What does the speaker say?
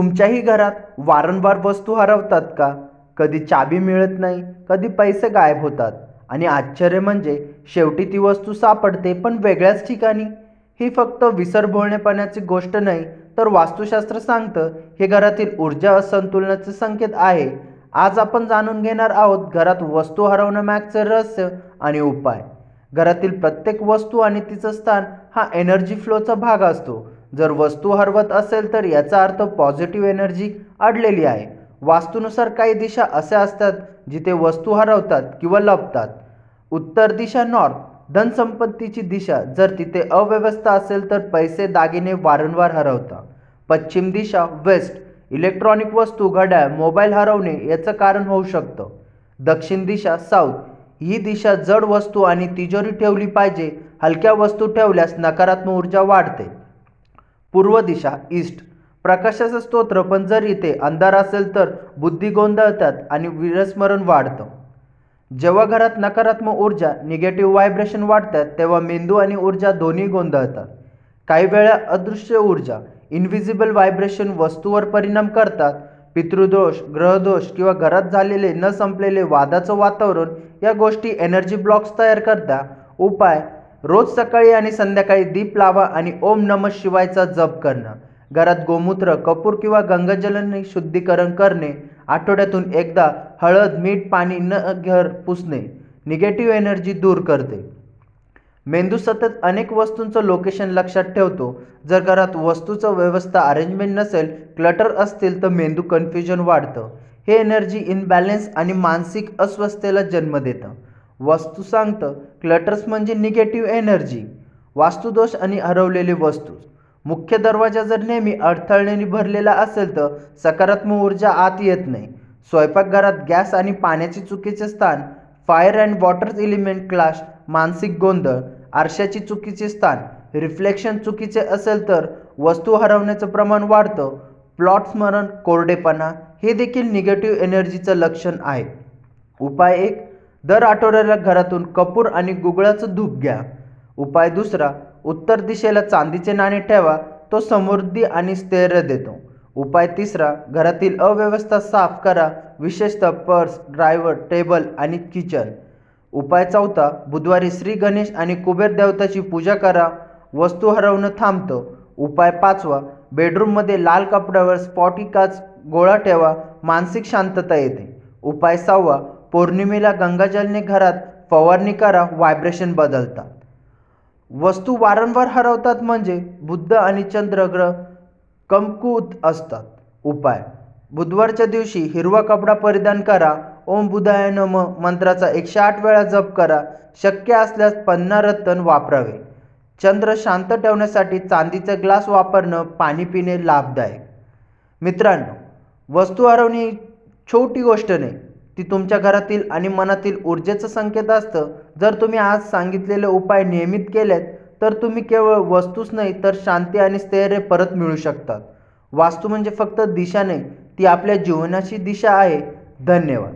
तुमच्याही घरात वारंवार वस्तू हरवतात का? कधी चाबी मिळत नाही कधी पैसे गायब होतात. आणि आश्चर्य म्हणजे शेवटी ती वस्तू सापडते पण वेगळ्याच ठिकाणी. ही फक्त विसरभोळणेपणाची गोष्ट नाही तर वास्तुशास्त्र सांगतं हे घरातील ऊर्जा असंतुलनाचे संकेत आहे. आज आपण जाणून घेणार आहोत घरात वस्तू हरवण्यामागचे रहस्य आणि उपाय. घरातील प्रत्येक वस्तू आणि तिचं स्थान हा एनर्जी फ्लोचा भाग असतो. जर वस्तू हरवत असेल तर याचा अर्थ पॉझिटिव्ह एनर्जी अडलेली आहे. वास्तूनुसार काही दिशा अशा असतात जिथे वस्तू हरवतात किंवा लपतात. उत्तर दिशा नॉर्थ धनसंपत्तीची दिशा. जर तिथे अव्यवस्था असेल तर पैसे दागिने वारंवार हरवतात पश्चिम दिशा वेस्ट इलेक्ट्रॉनिक वस्तू घड्याळ मोबाईल हरवणे याचं कारण होऊ शकतं. दक्षिण दिशा साऊथ ही दिशा जड वस्तू आणि तिजोरी ठेवली पाहिजे. हलक्या वस्तू ठेवल्यास नकारात्मक ऊर्जा वाढते. पूर्व दिशा ईस्ट. प्रकाशाचं स्तोत्र पण जर इथे अंधार असेल तर बुद्धी गोंधळतात आणि विरस्मरण वाढतं. जेव्हा घरात नकारात्मक ऊर्जा निगेटिव्ह व्हायब्रेशन वाढतात तेव्हा मेंदू आणि ऊर्जा दोन्ही गोंधळतात. काही वेळा अदृश्य ऊर्जा इनव्हिजिबल व्हायब्रेशन वस्तूवर परिणाम करतात. पितृदोष ग्रहदोष किंवा घरात झालेले न संपलेले वादाचं वातावरण या गोष्टी एनर्जी ब्लॉक्स तयार करता उपाय रोज सकाळी आणि संध्याकाळी दीप लावा आणि ओम नम शिवायचा जप करणं. घरात गोमूत्र कपूर किंवा गंगाजलने शुद्धीकरण करणे. आठवड्यातून एकदा हळद मीठ पाणी न घर पुसणे. निगेटिव्ह एनर्जी दूर करते. मेंदू सतत अनेक वस्तूंचं लोकेशन लक्षात ठेवतो. जर घरात वस्तूचं व्यवस्था अरेंजमेंट नसेल क्लटर असतील तर मेंदू कन्फ्युजन वाढतं. हे एनर्जी इनबॅलेन्स आणि मानसिक अस्वस्थतेला जन्म देतं. वस्तू सांगतं क्लटर्स म्हणजे निगेटिव्ह एनर्जी वास्तुदोष आणि हरवलेली वस्तू. मुख्य दरवाजा जर नेहमी अडथळ्याने भरलेला असेल तर सकारात्मक ऊर्जा आत येत नाही. स्वयंपाकघरात गॅस आणि पाण्याचे चुकीचे स्थान fire and water element clash मानसिक गोंधळ आरशाची चुकीचे स्थान रिफ्लेक्शन चुकीचे असेल तर वस्तू हरवण्याचं प्रमाण वाढतं प्लॉट स्मरण कोरडेपणा हे देखील निगेटिव्ह एनर्जीचं लक्षण आहे. उपाय एक दर आठवड्याला घरातून कपूर आणि गुगळाचं धूप घ्या. उपाय दुसरा उत्तर दिशेला चांदीचे नाणे ठेवा तो समृद्धी आणि स्थैर्य देतो. उपाय तिसरा घरातील अव्यवस्था साफ करा विशेषतः पर्स ड्रायव्हर टेबल आणि किचन. उपाय चौथा बुधवारी श्री गणेश आणि कुबेर देवताची पूजा करा वस्तू हरवणं थांबतं. उपाय पाचवा बेडरूममध्ये लाल कपड्यावर स्पॉटिकाच गोळा ठेवा मानसिक शांतता येते. उपाय सहावा पौर्णिमेला गंगाजलने घरात फवारणी करा व्हायब्रेशन बदलतात. वस्तू वारंवार हरवतात म्हणजे बुद्ध आणि चंद्रग्रह कमकुत असतात. उपाय. बुधवारच्या दिवशी हिरवा कपडा परिधान करा. ओम बुधाय नम. मंत्राचा एकशे आठ वेळा जप करा. शक्य असल्यास पन्ना रत्न वापरावे. चंद्र शांत ठेवण्यासाठी चांदीचे ग्लास वापरणं पाणी पिणे लाभदायक. मित्रांनो वस्तू हरवणे छोटी गोष्ट नाही. ती तुमच्या घरातील आणि मनातील ऊर्जेचं संकेत असतं. जर तुम्ही आज सांगितलेले उपाय नियमित केलेत तर तुम्ही केवळ वस्तूच नाही तर शांती आणि स्थैर्य परत मिळू शकतात. वास्तू म्हणजे फक्त दिशा नाही ती आपल्या जीवनाची दिशा आहे. धन्यवाद.